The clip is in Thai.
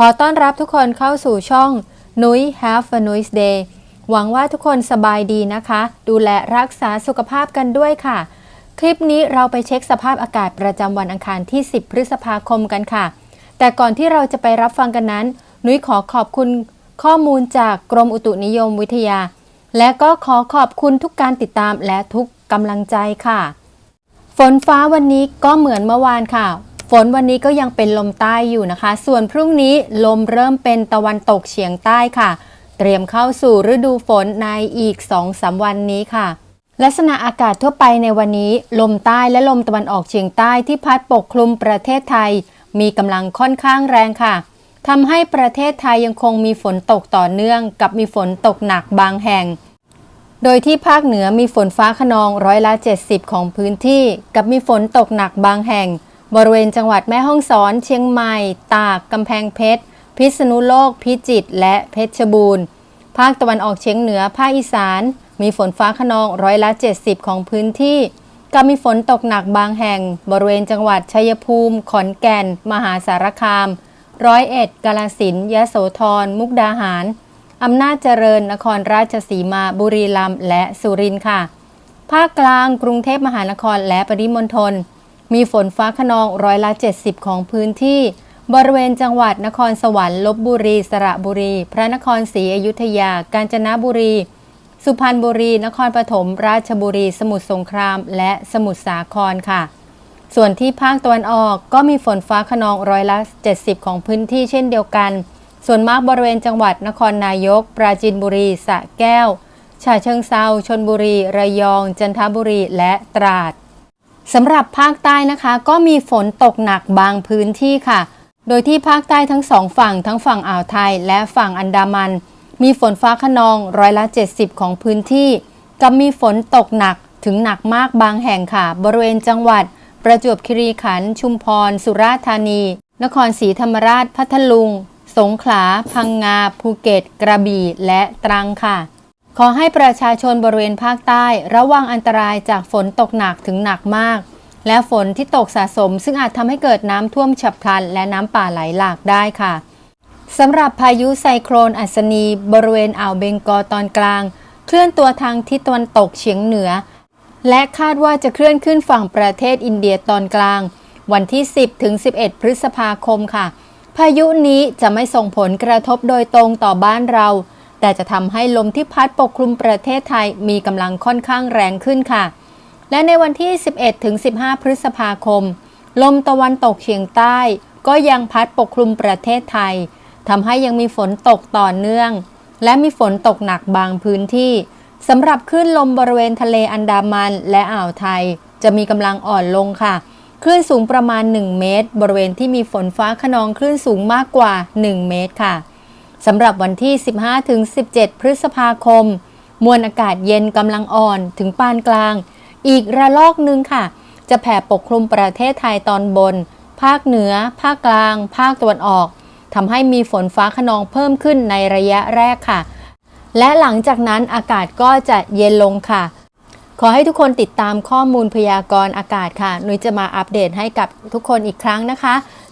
ขอต้อนรับทุกคนเข้าสู่ช่องนุ้ย Have a nice day หวังว่าทุกคนสบายดีนะคะ ดูแลรักษาสุขภาพกันด้วยค่ะ คลิปนี้เราไปเช็คสภาพอากาศประจำวันอังคารที่ 10 พฤษภาคมกันค่ะ แต่ก่อนที่เราจะไปรับฟังกันนั้น นุ้ยขอขอบคุณข้อมูลจากกรมอุตุนิยมวิทยา และก็ขอขอบคุณทุกการติดตามและทุกกำลังใจค่ะ ฝนฟ้าวันนี้ก็เหมือนเมื่อวานค่ะ ฝนวันนี้ก็ยังเป็นลมใต้อยู่นะคะ ส่วนพรุ่งนี้ลมเริ่มเป็นตะวันตกเฉียงใต้ค่ะ เตรียมเข้าสู่ฤดูฝนในอีก 2-3 วันนี้ค่ะ ลักษณะอากาศทั่วไปในวันนี้ ลมใต้และลมตะวันออกเฉียงใต้ที่พัดปกคลุมประเทศไทย มีกำลังค่อนข้างแรงค่ะทำให้ประเทศไทยยังคงมีฝนตกต่อเนื่อง กับมีฝนตกหนักบางแห่ง โดยที่ภาคเหนือมีฝนฟ้าขนองร้อยละ 70 ของพื้นที่ กับมีฝนตกหนักบางแห่ง บริเวณจังหวัดแม่ฮ่องสอน เชียงใหม่ ตาก กำแพงเพชร พิษณุโลก พิจิตร และเพชรบูรณ์ ภาคตะวันออกเฉียงเหนือ ภาคอีสาน มีฝนฟ้าขนองร้อยละ 70 ของพื้นที่กับมีฝนตกหนักบางแห่ง บริเวณจังหวัดชัยภูมิ ขอนแก่น มหาสารคาม ร้อยเอ็ด กาฬสินธุ์ยโสธร มุกดาหาร อำนาจเจริญ นครราชสีมา บุรีรัมย์ และสุรินทร์ค่ะ ภาคกลาง กรุงเทพมหานคร และปริมณฑล มีฝนฟ้าขนองร้อยละ 70 ของพื้นที่ บริเวณจังหวัดนครสวรรค์ลบบุรี สระบุรี พระนครศรีอยุธยา กาญจนบุรี สุพรรณบุรี นครปฐม ราชบุรี สมุทรสงคราม และสมุทรสาครค่ะ ส่วนที่ภาคตะวันออกก็มีฝนฟ้าขนองร้อยละ 70 ของพื้นที่เช่นเดียวกัน ส่วนมากบริเวณจังหวัดนครนายก ปราจีนบุรีสระแก้วฉะเชิงเซาชนบุรี ระยอง จันทบุรี และตราด สำหรับภาคใต้นะคะก็มีฝนตกหนักบางพื้นที่ค่ะ โดยที่ภาคใต้ทั้งสองฝั่งทั้งฝั่งอ่าวไทยและฝั่งอันดามัน มีฝนฟ้าขนองร้อยละ 70 ของพื้นที่กับมีฝนตกหนักถึงหนักมากบางแห่งค่ะ บริเวณจังหวัด ประจวบคีรีขันธ์ชุมพร สุราษฎร์ธานี นครศรีธรรมราช พัทลุง สงขลา พังงา ภูเก็ต กระบี่ และตรังค่ะ ขอให้ประชาชนบริเวณภาคใต้ ระวังอันตรายจากฝนตกหนักถึงหนักมาก และฝนที่ตกสะสม ซึ่งอาจทำให้เกิดน้ำท่วมฉับพลัน และน้ำป่าไหลหลากได้ค่ะสำหรับพายุไซโครนอัศนี บริเวณอ่าวเบงกอลตอนกลาง เคลื่อนตัวทางทิศตะวันตกเฉียงเหนือ และคาดว่าจะเคลื่อนขึ้นฝั่งประเทศอินเดียตอนกลาง วันที่ 10ถึง11 พฤษภาคมค่ะ พายุนี้จะไม่ส่งผลกระทบโดยตรงต่อบ้านเรา แต่จะทำให้ลมที่พัดปกคลุมประเทศไทยมีกำลังค่อนข้างแรงขึ้นค่ะ และในวันที่ 11ถึง15 พฤษภาคม ลมตะวันตกเฉียงใต้ ก็ยังพัดปกคลุมประเทศไทยทำให้ยังมีฝนตกต่อเนื่อง และมีฝนตกหนักบางพื้นที่สำหรับคลื่นลมบริเวณทะเลอันดามันและอ่าวไทย จะมีกำลังอ่อนลงค่ะ คลื่นสูงประมาณ 1 เมตร บริเวณที่มีฝนฟ้าขนองคลื่นสูงมากกว่า 1 เมตรค่ะ สำหรับวันที่ 15-17 พฤษภาคม มวลอากาศเย็นกำลังอ่อนถึงปานกลาง อีกระลอกหนึ่งค่ะ จะแผ่ปกคลุมประเทศไทยตอนบน ภาคเหนือ ภาคกลาง ภาคตะวันออกทำให้มีฝนฟ้าขนองเพิ่มขึ้นในระยะแรกค่ะ และหลังจากนั้นอากาศก็จะเย็นลงค่ะ ขอให้ทุกคนติดตามข้อมูลพยากรณ์อากาศค่ะนุ้ยจะมาอัปเดตให้กับทุกคนอีกครั้งนะคะ